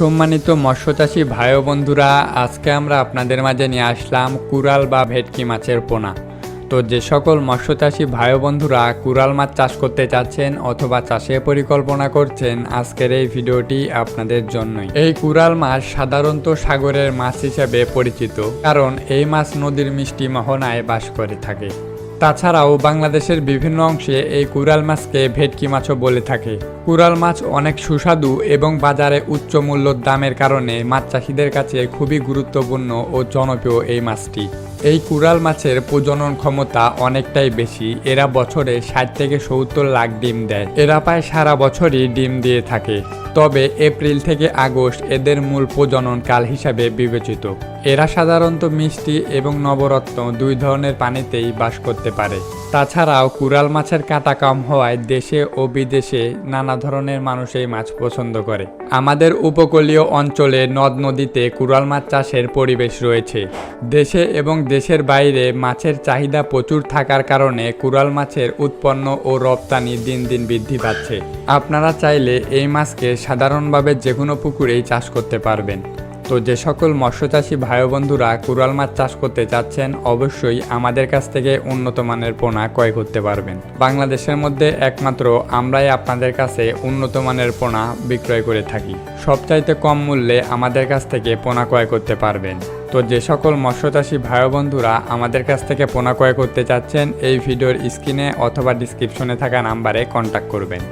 সম্মানিত মৎস্যচাষী ভাই বন্ধুরা, আজকে আমরা আপনাদের মাঝে নিয়ে আসলাম কুরাল বা ভেটকি মাছের পোনা। তো যে সকল মৎস্যচাষী ভাই বন্ধুরা কুরাল মাছ চাষ করতে চাচ্ছেন অথবা চাষের পরিকল্পনা করছেন, আজকের এই ভিডিওটি আপনাদের জন্যই। এই কুরাল মাছ সাধারণত সাগরের মাছ হিসেবে পরিচিত, কারণ এই মাছ নদীর মিষ্টি মোহনায় বাস করে থাকে। তাছাড়াও বাংলাদেশের বিভিন্ন অংশে এই কুরাল মাছকে ভেটকি মাছও বলে থাকে। কুরাল মাছ অনেক সুস্বাদু এবং বাজারে উচ্চ মূল্য দামের কারণে মাছ চাষিদের কাছে খুবই গুরুত্বপূর্ণ ও জনপ্রিয় এই মাছটি। এই কুরাল মাছের প্রজনন ক্ষমতা অনেকটাই বেশি, এরা বছরে ষাট থেকে সত্তর লাখ ডিম দেয়। এরা প্রায় সারা বছরই ডিম দিয়ে থাকে। তবে এপ্রিল থেকে আগস্ট এদের মূল প্রজনন কাল হিসাবে বিবেচিত। এরা সাধারণত মিষ্টি এবং নবরত্ন দুই ধরনের পানিতেই বাস করতে পারে। তাছাড়াও কুরাল মাছের কাটা কম হওয়ায় দেশে ও বিদেশে নানা ধরনের মানুষ এই মাছ পছন্দ করে। আমাদের উপকূলীয় অঞ্চলে নদ নদীতে কুরাল মাছ চাষের পরিবেশ রয়েছে। দেশে এবং দেশের বাইরে মাছের চাহিদা প্রচুর থাকার কারণে কুরাল মাছের উৎপন্ন ও রপ্তানি দিন দিন বৃদ্ধি পাচ্ছে। আপনারা চাইলে এই মাছকে সাধারণভাবে যে কোনো পুকুরেই চাষ করতে পারবেন। তো যে সকল মৎস্যচাষী ভাই বন্ধুরা কুরাল মাছ চাষ করতে চাচ্ছেন, অবশ্যই আমাদের কাছ থেকে উন্নত মানের পোনা ক্রয় করতে পারবেন। বাংলাদেশের মধ্যে একমাত্র আমরাই আপনাদের কাছে উন্নত মানের পোনা বিক্রয় করে থাকি। সবচাইতে কম মূল্যে আমাদের কাছ থেকে পোনা ক্রয় করতে পারবেন। তো যে সকল মৎস্যচাষী ভাই বন্ধুরা আমাদের কাছ থেকে পোনা ক্রয় করতে চাচ্ছেন, এই ভিডিওর স্ক্রিনে অথবা ডিসক্রিপশনে থাকা নাম্বারে কন্ট্যাক্ট করবেন।